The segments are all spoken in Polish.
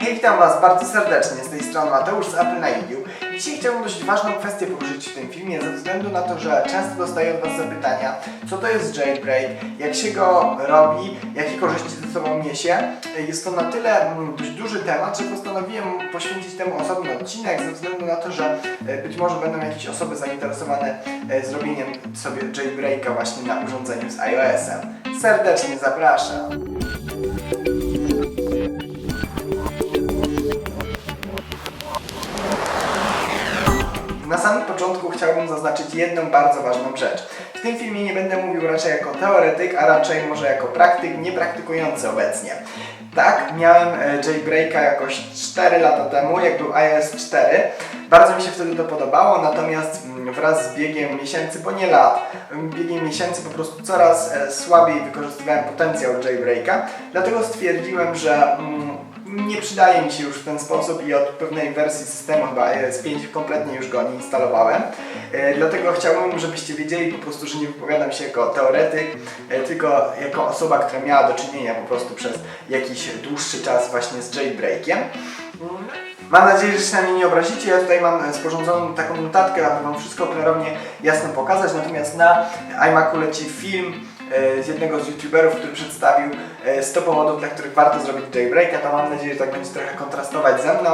Hej, witam Was bardzo serdecznie, z tej strony Mateusz z Apple na Review. Dzisiaj chciałbym dość ważną kwestię poruszyć w tym filmie, ze względu na to, że często dostaję od Was zapytania, co to jest jailbreak, jak się go robi, jakie korzyści ze sobą niesie. Jest to na tyle dość duży temat, że postanowiłem poświęcić temu osobny odcinek, ze względu na to, że e, być może będą jakieś osoby zainteresowane e, zrobieniem sobie jailbreaka właśnie na urządzeniu z iOS-em. Serdecznie zapraszam. Samym początku chciałbym zaznaczyć jedną bardzo ważną rzecz. W tym filmie nie będę mówił raczej jako teoretyk, a raczej może jako praktyk niepraktykujący obecnie. Tak, miałem e, jailbreaka jakoś 4 lata temu, jak był iOS 4. Bardzo mi się wtedy to podobało, natomiast mm, wraz z biegiem miesięcy, bo nie lat, mm, biegiem miesięcy po prostu coraz e, słabiej wykorzystywałem potencjał jailbreaka, dlatego stwierdziłem, że mm, nie przydaje mi się już w ten sposób i od pewnej wersji systemu, chyba iOS 5 kompletnie już go nie instalowałem. E, dlatego chciałbym, żebyście wiedzieli po prostu, że nie wypowiadam się jako teoretyk, e, tylko jako osoba, która miała do czynienia po prostu przez jakiś dłuższy czas właśnie z jailbreakiem. Mam nadzieję, że się na mnie nie obrazicie. Ja tutaj mam e, sporządzoną taką notatkę, aby Wam wszystko klarownie jasno pokazać. Natomiast na iMacu leci film e, z jednego z youtuberów, który przedstawił e, 100 powodów, dla których warto zrobić jailbreaka. To mam nadzieję, że tak będzie trochę kontrastować ze mną,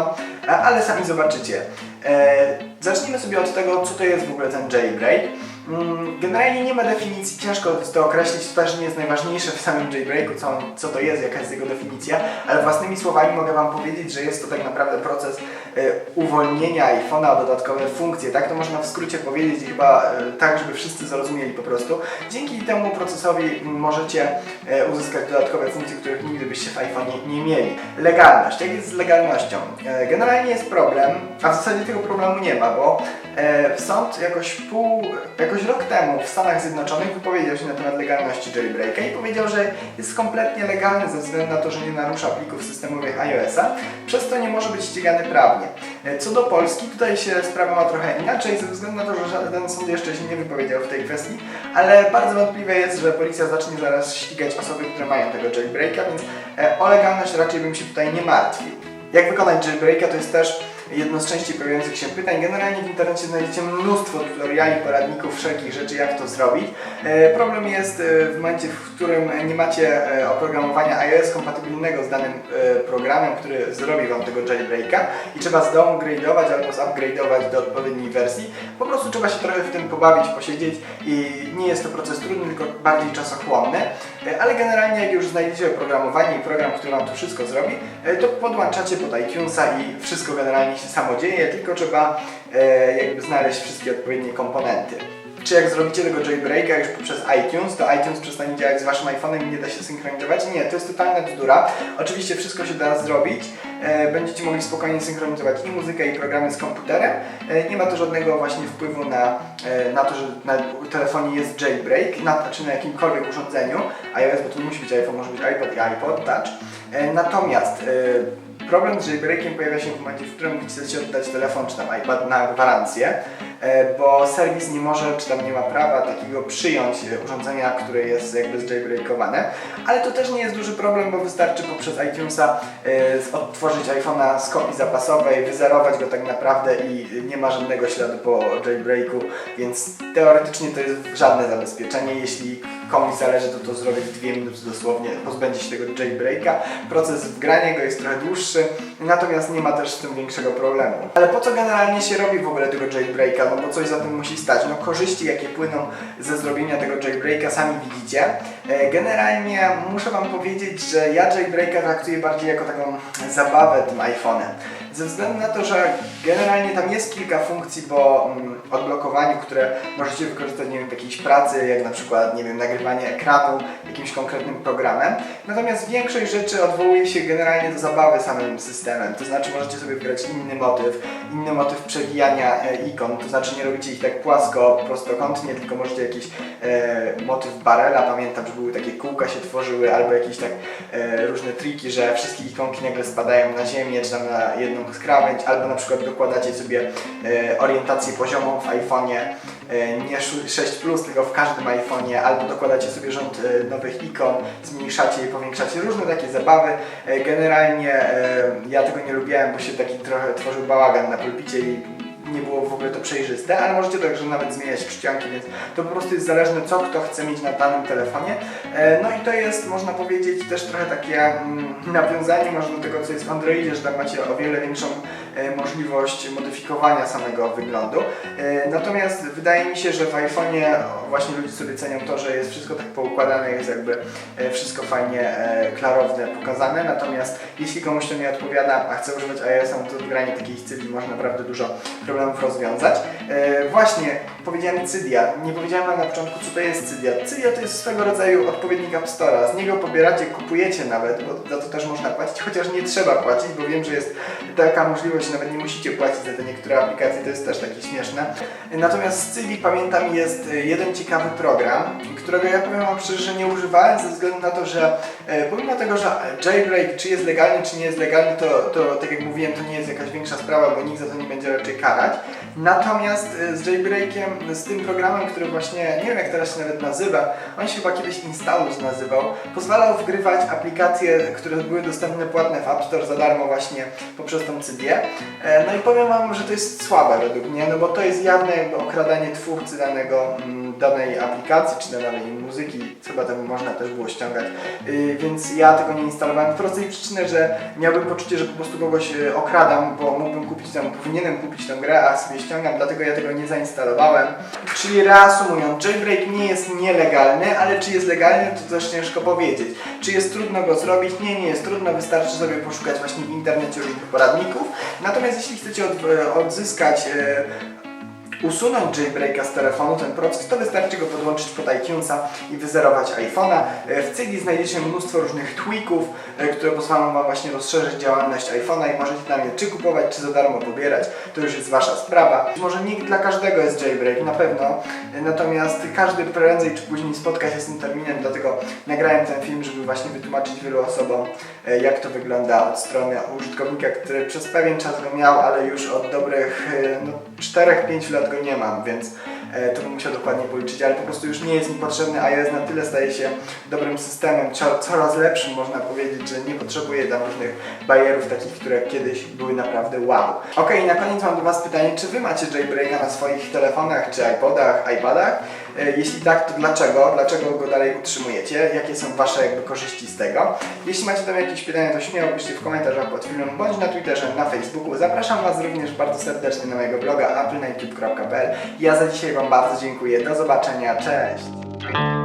a- ale sami zobaczycie. E, Zacznijmy sobie od tego, co to jest w ogóle ten jailbreak. Mm, Generalnie nie ma definicji, ciężko to określić, to też nie jest najważniejsze w samym jailbreaku, co, co to jest, jaka jest jego definicja, ale własnymi słowami mogę Wam powiedzieć, że jest to tak naprawdę proces e, uwolnienia iPhone'a o dodatkowe funkcje, tak to można w skrócie powiedzieć chyba e, tak, żeby wszyscy zrozumieli po prostu. Dzięki temu procesowi możecie e, uzyskać dodatkowe funkcje, których nigdy byście w iPhone'ie nie mieli. Legalność, jak jest z legalnością? Generalnie jest problem, a w zasadzie tego problemu nie ma, bo sąd jakoś pół, rok temu w Stanach Zjednoczonych wypowiedział się na temat legalności jailbreaka i powiedział, że jest kompletnie legalny ze względu na to, że nie narusza plików systemowych iOS-a, przez to nie może być ścigany prawnie. E, Co do Polski, tutaj się sprawa ma trochę inaczej, ze względu na to, że żaden sąd jeszcze się nie wypowiedział w tej kwestii, ale bardzo wątpliwe jest, że policja zacznie zaraz ścigać osoby, które mają tego jailbreaka, więc e, o legalność raczej bym się tutaj nie martwił. Jak wykonać jailbreaka to jest też jedno z częściej pojawiających się pytań. Generalnie w internecie znajdziecie mnóstwo tutoriali, poradników, wszelkich rzeczy, jak to zrobić. E, problem jest e, w momencie, w którym nie macie e, oprogramowania iOS kompatybilnego z danym programem, który zrobi Wam tego jailbreaka i trzeba zdowngrade'ować albo zupgrade'ować do odpowiedniej wersji. Po prostu trzeba się trochę w tym pobawić, posiedzieć i nie jest to proces trudny, tylko bardziej czasochłonny. E, Ale generalnie jak już znajdziecie oprogramowanie i program, który Wam to wszystko zrobi, e, to podłączacie pod iTunesa i wszystko generalnie się samo dzieje, tylko trzeba e, jakby znaleźć wszystkie odpowiednie komponenty. Czy jak zrobicie tego jailbreaka już poprzez iTunes, to iTunes przestanie działać z Waszym iPhone'em i nie da się synchronizować? Nie, to jest totalna bzdura. Oczywiście wszystko się da zrobić. E, będziecie mogli spokojnie synchronizować i muzykę, i programy z komputerem. E, nie ma to żadnego właśnie wpływu na, e, na to, że na telefonie jest jailbreak, na, czy na jakimkolwiek urządzeniu iOS, bo to nie musi być iPhone, może być iPad i iPod Touch. E, natomiast Problem z jailbreakiem pojawia się w momencie, w którym chcecie oddać telefon czy tam iPad na gwarancję, e, bo serwis nie może, czy tam nie ma prawa takiego przyjąć e, urządzenia, które jest jakby zjailbreakowane, ale to też nie jest duży problem, bo wystarczy poprzez iTunesa e, odtworzyć iPhone'a z kopii zapasowej, wyzerować go tak naprawdę i nie ma żadnego śladu po jailbreaku, więc teoretycznie to jest żadne zabezpieczenie, jeśli komuś zależy, to to zrobi w dwie minuty dosłownie, pozbędzie się tego jailbreaka. Proces wgrania go jest trochę dłuższy, natomiast nie ma też z tym większego problemu. Ale po co generalnie się robi w ogóle tego jailbreaka? No bo coś za tym musi stać. No korzyści, jakie płyną ze zrobienia tego jailbreaka, sami widzicie. E, Generalnie muszę Wam powiedzieć, że ja jailbreaka traktuję bardziej jako taką zabawę tym iPhone'em. Ze względu na to, że generalnie tam jest kilka funkcji po mm, odblokowaniu, które możecie wykorzystać nie wiem, w jakiejś pracy, jak na przykład nie wiem, nagrywanie ekranu jakimś konkretnym programem. Natomiast większość rzeczy odwołuje się generalnie do zabawy samym systemem. To znaczy możecie sobie wybrać inny motyw, inny motyw przewijania e, ikon, to znaczy nie robicie ich tak płasko, prostokątnie, tylko możecie jakiś e, motyw barela, pamiętam, że były takie kółka się tworzyły, albo jakieś tak e, różne triki, że wszystkie ikonki nagle spadają na ziemię, czy tam na jedną z krawędź, albo na przykład dokładacie sobie e, orientację poziomą w iPhone'ie, e, nie 6 Plus, tylko w każdym iPhone'ie, albo dokładacie sobie rząd e, nowych ikon, zmniejszacie i powiększacie, różne takie zabawy. Generalnie ja tego nie lubiłem, bo się taki trochę tworzył bałagan na pulpicie i nie było w ogóle to przejrzyste, ale możecie także nawet zmieniać czcionki, więc to po prostu jest zależne, co kto chce mieć na danym telefonie. E, No i to jest, można powiedzieć, też trochę takie mm, nawiązanie może do tego, co jest w Androidzie, że tam macie o wiele większą możliwość modyfikowania samego wyglądu. E, Natomiast wydaje mi się, że w iPhone'ie właśnie ludzie sobie cenią to, że jest wszystko tak poukładane, jest jakby e, wszystko fajnie, e, klarowne pokazane. Natomiast jeśli komuś to nie odpowiada, a chce używać iOS-a, no to wgranie takiej cyfry może naprawdę dużo problemów rozwiązać. E, właśnie, powiedziałem Cydia. Nie powiedziałem na początku, co to jest Cydia. Cydia to jest swego rodzaju odpowiednik App Store'a. Z niego pobieracie, kupujecie nawet, bo za to też można płacić, chociaż nie trzeba płacić, bo wiem, że jest taka możliwość, nawet nie musicie płacić za te niektóre aplikacje, to jest też takie śmieszne. Natomiast z Cydi pamiętam jest e, jeden ciekawy program, którego ja powiem wam szczerze, że nie używałem ze względu na to, że e, pomimo tego, że jailbreak czy jest legalny, czy nie jest legalny, to, to tak jak mówiłem, to nie jest jakaś większa sprawa, bo nikt za to nie będzie raczej karać. Natomiast e, z jailbreakiem, z tym programem, który właśnie, nie wiem jak teraz się nawet nazywa, on się chyba kiedyś Installus nazywał, pozwalał wgrywać aplikacje, które były dostępne płatne w App Store za darmo właśnie poprzez tą Cydię. E, No i powiem Wam, że to jest słabe według mnie, no bo to jest jawne jakby okradanie twórcy danego, mm, danej aplikacji czy danej muzyki, chyba tam można też było ściągać, Y, więc ja tego nie instalowałem. Z prostej przyczyny, że miałbym poczucie, że po prostu kogoś y, okradam, bo mógłbym kupić tam, powinienem kupić tę grę, a sobie ściągam, dlatego ja tego nie zainstalowałem. Czyli reasumując, jailbreak nie jest nielegalny, ale czy jest legalny, to też ciężko powiedzieć. Czy jest trudno go zrobić? Nie, nie jest trudno, wystarczy sobie poszukać właśnie w internecie różnych poradników. Natomiast jeśli chcecie od, odzyskać e, usunąć jailbreaka z telefonu, ten proces, to wystarczy go podłączyć pod iTunesa i wyzerować iPhone'a. E, W Cydi znajdziecie mnóstwo różnych tweaków, e, które pozwolą Wam właśnie rozszerzyć działalność iPhone'a i możecie tam je czy kupować, czy za darmo pobierać. To już jest Wasza sprawa. Może nie dla każdego jest jailbreak, na pewno, e, natomiast każdy prędzej czy później spotka się z tym terminem, dlatego nagrałem ten film, żeby właśnie wytłumaczyć wielu osobom, jak to wygląda od strony użytkownika, który przez pewien czas go miał, ale już od dobrych no, 4-5 lat go nie mam, więc e, to bym musiał dokładnie policzyć, ale po prostu już nie jest mi potrzebny, jest na tyle staje się dobrym systemem, co- coraz lepszym można powiedzieć, że nie potrzebuje tam różnych barierów takich, które kiedyś były naprawdę wow. Ok, na koniec mam do Was pytanie, czy Wy macie jailbreaka na swoich telefonach, czy iPodach, iPadach? E, Jeśli tak, to dlaczego? Dlaczego go dalej utrzymujecie? Jakie są Wasze jakby korzyści z tego? Jeśli macie tam jakieś pytania, to śmiało piszcie w komentarzach pod filmem, bądź na Twitterze, na Facebooku. Zapraszam Was również bardzo serdecznie na mojego bloga applynightcube.pl Ja za dzisiaj Wam bardzo dziękuję. Do zobaczenia. Cześć!